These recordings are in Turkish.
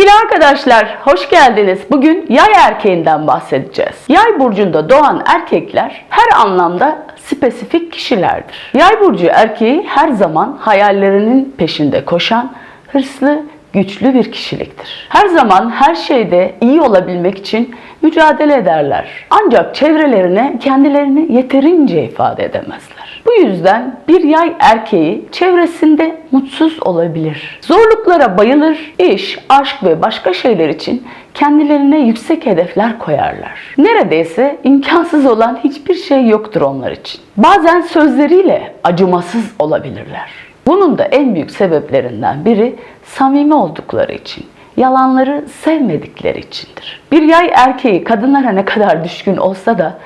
Sevgili arkadaşlar, hoş geldiniz. Bugün yay erkeğinden bahsedeceğiz. Yay burcunda doğan erkekler her anlamda spesifik kişilerdir. Yay burcu erkeği her zaman hayallerinin peşinde koşan, hırslı, güçlü bir kişiliktir. Her zaman her şeyde iyi olabilmek için mücadele ederler. Ancak çevrelerine kendilerini yeterince ifade edemezler. Bu yüzden bir yay erkeği çevresinde mutsuz olabilir. Zorluklara bayılır, iş, aşk ve başka şeyler için kendilerine yüksek hedefler koyarlar. Neredeyse imkansız olan hiçbir şey yoktur onlar için. Bazen sözleriyle acımasız olabilirler. Bunun da en büyük sebeplerinden biri samimi oldukları için, yalanları sevmedikleri içindir. Bir yay erkeği kadınlara ne kadar düşkün olsa da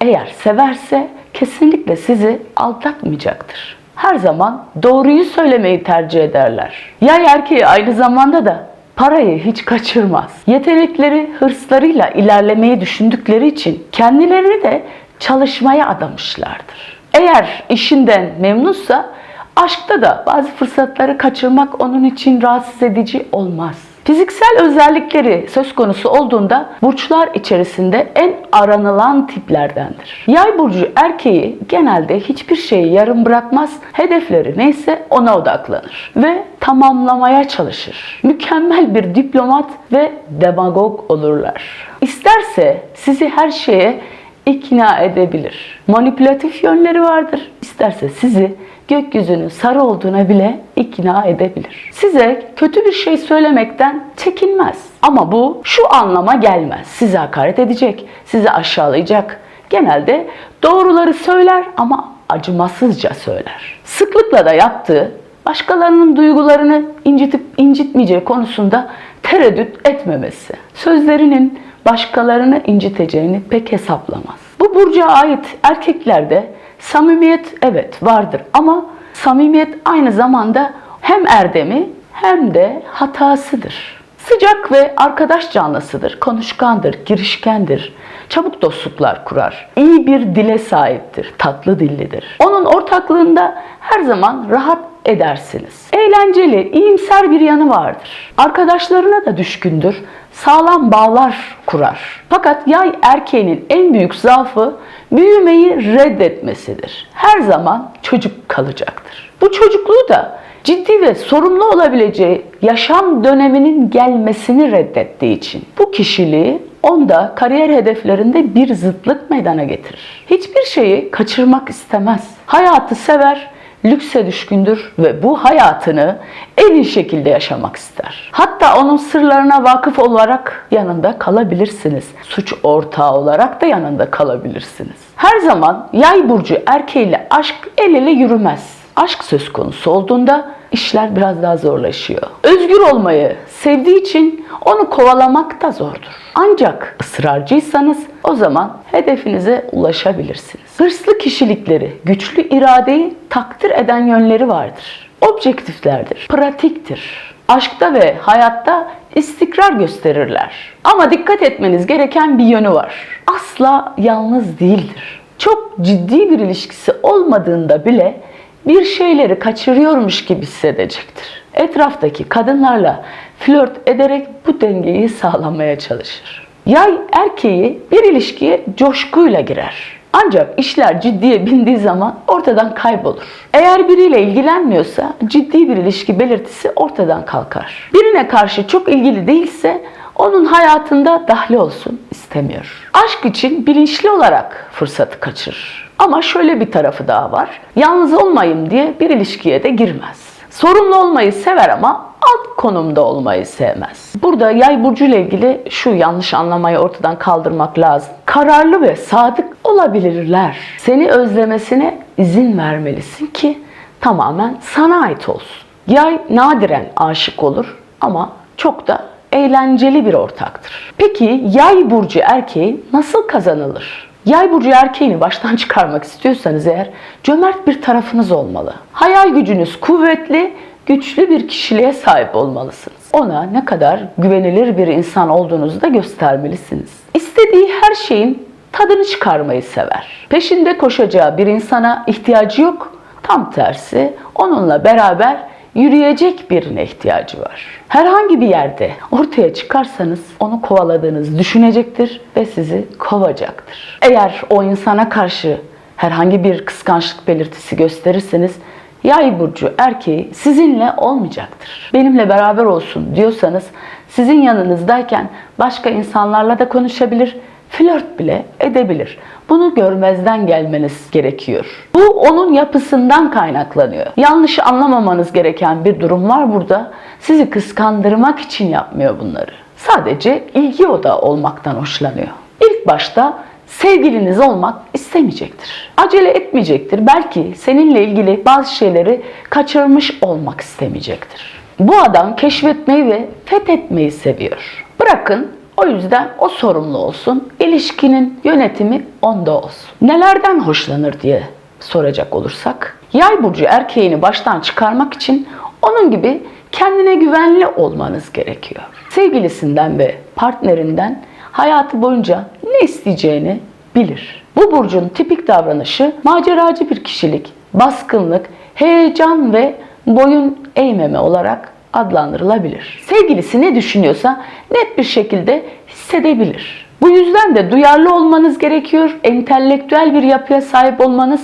eğer severse kesinlikle sizi aldatmayacaktır. Her zaman doğruyu söylemeyi tercih ederler. Yay erkeği aynı zamanda da parayı hiç kaçırmaz. Yetenekleri hırslarıyla ilerlemeyi düşündükleri için kendilerini de çalışmaya adamışlardır. Eğer işinden memnunsa aşkta da bazı fırsatları kaçırmak onun için rahatsız edici olmaz. Fiziksel özellikleri söz konusu olduğunda burçlar içerisinde en aranılan tiplerdendir. Yay burcu erkeği genelde hiçbir şeyi yarım bırakmaz, hedefleri neyse ona odaklanır ve tamamlamaya çalışır. Mükemmel bir diplomat ve demagog olurlar. İsterse sizi her şeye ikna edebilir. Manipülatif yönleri vardır. İsterse sizi gökyüzünün sarı olduğuna bile ikna edebilir. Size kötü bir şey söylemekten çekinmez. Ama bu şu anlama gelmez. Size hakaret edecek, sizi aşağılayacak. Genelde doğruları söyler ama acımasızca söyler. Sıklıkla da yaptığı başkalarının duygularını incitip incitmeyeceği konusunda tereddüt etmemesi. Sözlerinin başkalarını inciteceğini pek hesaplamaz. Bu burca ait erkeklerde samimiyet evet vardır ama samimiyet aynı zamanda hem erdemi hem de hatasıdır. Sıcak ve arkadaş canlısıdır, konuşkandır, girişkendir, çabuk dostluklar kurar, iyi bir dile sahiptir, tatlı dillidir. Onun ortaklığında her zaman rahat edersiniz. Eğlenceli, iyimser bir yanı vardır. Arkadaşlarına da düşkündür, sağlam bağlar kurar. Fakat yay erkeğinin en büyük zaafı büyümeyi reddetmesidir. Her zaman çocuk kalacaktır. Bu çocukluğu da ciddi ve sorumlu olabileceği yaşam döneminin gelmesini reddettiği için bu kişiliği onda kariyer hedeflerinde bir zıtlık meydana getirir. Hiçbir şeyi kaçırmak istemez. Hayatı sever, lükse düşkündür ve bu hayatını en iyi şekilde yaşamak ister. Hatta onun sırlarına vakıf olarak yanında kalabilirsiniz. Suç ortağı olarak da yanında kalabilirsiniz. Her zaman yay burcu erkeğiyle aşk el ele yürümez. Aşk söz konusu olduğunda işler biraz daha zorlaşıyor. Özgür olmayı sevdiği için onu kovalamak da zordur. Ancak ısrarcıysanız o zaman hedefinize ulaşabilirsiniz. Hırslı kişilikleri, güçlü iradeyi takdir eden yönleri vardır. Objektiflerdir, pratiktir. Aşkta ve hayatta istikrar gösterirler. Ama dikkat etmeniz gereken bir yönü var. Asla yalnız değildir. Çok ciddi bir ilişkisi olmadığında bile bir şeyleri kaçırıyormuş gibi hissedecektir. Etraftaki kadınlarla flört ederek bu dengeyi sağlamaya çalışır. Yay erkeği bir ilişkiye coşkuyla girer. Ancak işler ciddiye bindiği zaman ortadan kaybolur. Eğer biriyle ilgilenmiyorsa ciddi bir ilişki belirtisi ortadan kalkar. Birine karşı çok ilgili değilse onun hayatında dahli olsun istemiyor. Aşk için bilinçli olarak fırsatı kaçırır. Ama şöyle bir tarafı daha var. Yalnız olmayayım diye bir ilişkiye de girmez. Sorumlu olmayı sever ama alt konumda olmayı sevmez. Burada yay burcu ile ilgili şu yanlış anlamayı ortadan kaldırmak lazım. Kararlı ve sadık olabilirler. Seni özlemesine izin vermelisin ki tamamen sana ait olsun. Yay nadiren aşık olur ama çok da eğlenceli bir ortaktır. Peki yay burcu erkeği nasıl kazanılır? Yay burcu erkeğini baştan çıkarmak istiyorsanız eğer cömert bir tarafınız olmalı. Hayal gücünüz kuvvetli, güçlü bir kişiliğe sahip olmalısınız. Ona ne kadar güvenilir bir insan olduğunuzu da göstermelisiniz. İstediği her şeyin tadını çıkarmayı sever. Peşinde koşacağı bir insana ihtiyacı yok. Tam tersi onunla beraber yürüyecek birine ihtiyacı var. Herhangi bir yerde ortaya çıkarsanız onu kovaladığınızı düşünecektir ve sizi kovacaktır. Eğer o insana karşı herhangi bir kıskançlık belirtisi gösterirseniz Yay burcu erkeği sizinle olmayacaktır. Benimle beraber olsun diyorsanız sizin yanınızdayken başka insanlarla da konuşabilir, flört bile edebilir. Bunu görmezden gelmeniz gerekiyor. Bu onun yapısından kaynaklanıyor. Yanlış anlamamanız gereken bir durum var burada. Sizi kıskandırmak için yapmıyor bunları. Sadece ilgi odağı olmaktan hoşlanıyor. İlk başta sevgiliniz olmak istemeyecektir. Acele etmeyecektir. Belki seninle ilgili bazı şeyleri kaçırmış olmak istemeyecektir. Bu adam keşfetmeyi ve fethetmeyi seviyor. Bırakın o yüzden o sorumlu olsun. İlişkinin yönetimi onda olsun. Nelerden hoşlanır diye soracak olursak. Yay burcu erkeğini baştan çıkarmak için onun gibi kendine güvenli olmanız gerekiyor. Sevgilisinden ve partnerinden hayatı boyunca ne isteyeceğini bilir. Bu burcun tipik davranışı maceracı bir kişilik, baskınlık, heyecan ve boyun eğmeme olarak adlandırılabilir. Sevgilisi ne düşünüyorsa net bir şekilde hissedebilir. Bu yüzden de duyarlı olmanız gerekiyor, entelektüel bir yapıya sahip olmanız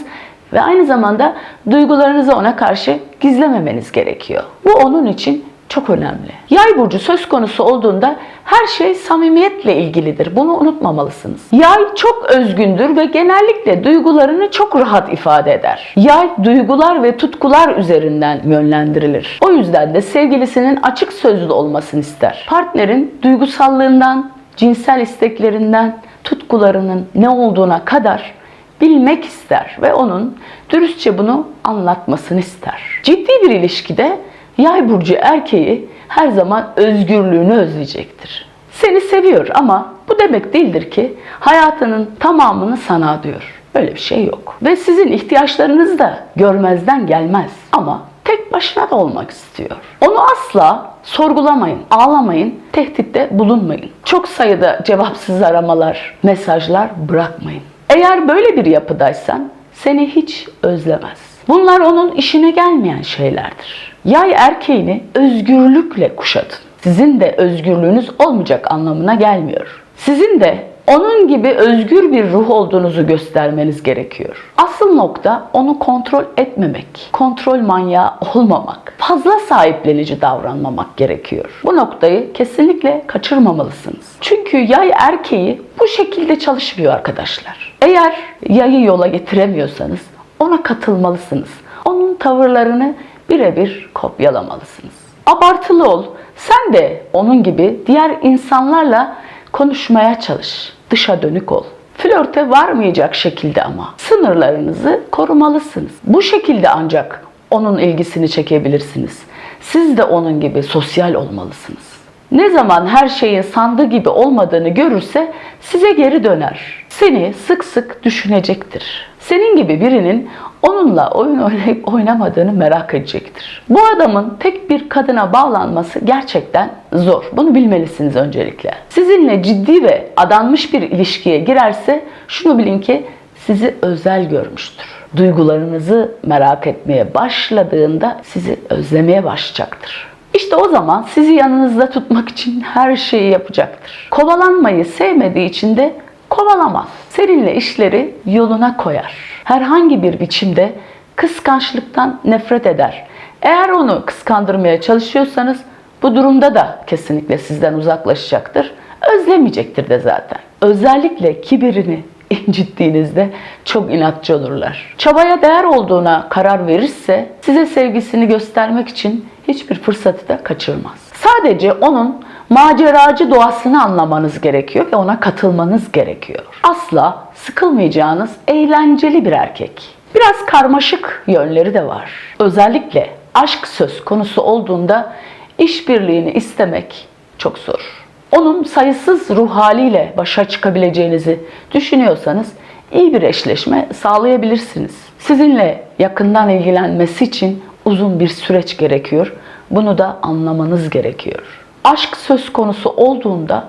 ve aynı zamanda duygularınızı ona karşı gizlememeniz gerekiyor. Bu onun için çok önemli. Yay burcu söz konusu olduğunda her şey samimiyetle ilgilidir. Bunu unutmamalısınız. Yay çok özgündür ve genellikle duygularını çok rahat ifade eder. Yay duygular ve tutkular üzerinden yönlendirilir. O yüzden de sevgilisinin açık sözlü olmasını ister. Partnerin duygusallığından, cinsel isteklerinden, tutkularının ne olduğuna kadar bilmek ister ve onun dürüstçe bunu anlatmasını ister. Ciddi bir ilişkide Yay burcu erkeği her zaman özgürlüğünü özleyecektir. Seni seviyor ama bu demek değildir ki hayatının tamamını sana diyor. Öyle bir şey yok. Ve sizin ihtiyaçlarınızı da görmezden gelmez. Ama tek başına da olmak istiyor. Onu asla sorgulamayın, ağlamayın, tehditte bulunmayın. Çok sayıda cevapsız aramalar, mesajlar bırakmayın. Eğer böyle bir yapıdaysan seni hiç özlemez. Bunlar onun işine gelmeyen şeylerdir. Yay erkeğini özgürlükle kuşatın. Sizin de özgürlüğünüz olmayacak anlamına gelmiyor. Sizin de onun gibi özgür bir ruh olduğunuzu göstermeniz gerekiyor. Asıl nokta onu kontrol etmemek, kontrol manyağı olmamak, fazla sahiplenici davranmamak gerekiyor. Bu noktayı kesinlikle kaçırmamalısınız. Çünkü yay erkeği bu şekilde çalışmıyor arkadaşlar. Eğer yayı yola getiremiyorsanız ona katılmalısınız. Onun tavırlarını birebir kopyalamalısınız. Abartılı ol. Sen de onun gibi diğer insanlarla konuşmaya çalış. Dışa dönük ol. Flörte varmayacak şekilde ama sınırlarınızı korumalısınız. Bu şekilde ancak onun ilgisini çekebilirsiniz. Siz de onun gibi sosyal olmalısınız. Ne zaman her şeyin sandığı gibi olmadığını görürse size geri döner. Seni sık sık düşünecektir. Senin gibi birinin onunla oyun oynayıp oynamadığını merak edecektir. Bu adamın tek bir kadına bağlanması gerçekten zor. Bunu bilmelisiniz öncelikle. Sizinle ciddi ve adanmış bir ilişkiye girerse şunu bilin ki sizi özel görmüştür. Duygularınızı merak etmeye başladığında sizi özlemeye başlayacaktır. İşte o zaman sizi yanınızda tutmak için her şeyi yapacaktır. Kovalanmayı sevmediği için de kovalamaz. Seninle işleri yoluna koyar. Herhangi bir biçimde kıskançlıktan nefret eder. Eğer onu kıskandırmaya çalışıyorsanız bu durumda da kesinlikle sizden uzaklaşacaktır. Özlemeyecektir de zaten. Özellikle kibirini incittiğinizde çok inatçı olurlar. Çabaya değer olduğuna karar verirse size sevgisini göstermek için hiçbir fırsatı da kaçırmaz. Sadece onun maceracı doğasını anlamanız gerekiyor ve ona katılmanız gerekiyor. Asla sıkılmayacağınız eğlenceli bir erkek. Biraz karmaşık yönleri de var. Özellikle aşk söz konusu olduğunda işbirliğini istemek çok zor. Onun sayısız ruh haliyle başa çıkabileceğinizi düşünüyorsanız iyi bir eşleşme sağlayabilirsiniz. Sizinle yakından ilgilenmesi için uzun bir süreç gerekiyor. Bunu da anlamanız gerekiyor. Aşk söz konusu olduğunda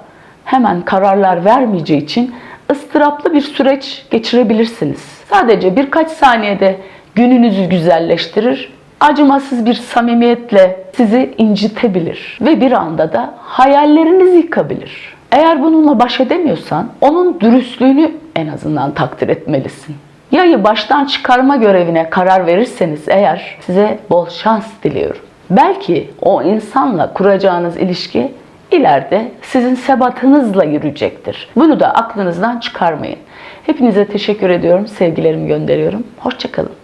hemen kararlar vermeyeceği için ıstıraplı bir süreç geçirebilirsiniz. Sadece birkaç saniyede gününüzü güzelleştirir, acımasız bir samimiyetle sizi incitebilir ve bir anda da hayallerinizi yıkabilir. Eğer bununla baş edemiyorsan onun dürüstlüğünü en azından takdir etmelisin. Yayı baştan çıkarma görevine karar verirseniz eğer size bol şans diliyorum. Belki o insanla kuracağınız ilişki ileride sizin sebatınızla yürüyecektir. Bunu da aklınızdan çıkarmayın. Hepinize teşekkür ediyorum. Sevgilerimi gönderiyorum. Hoşçakalın.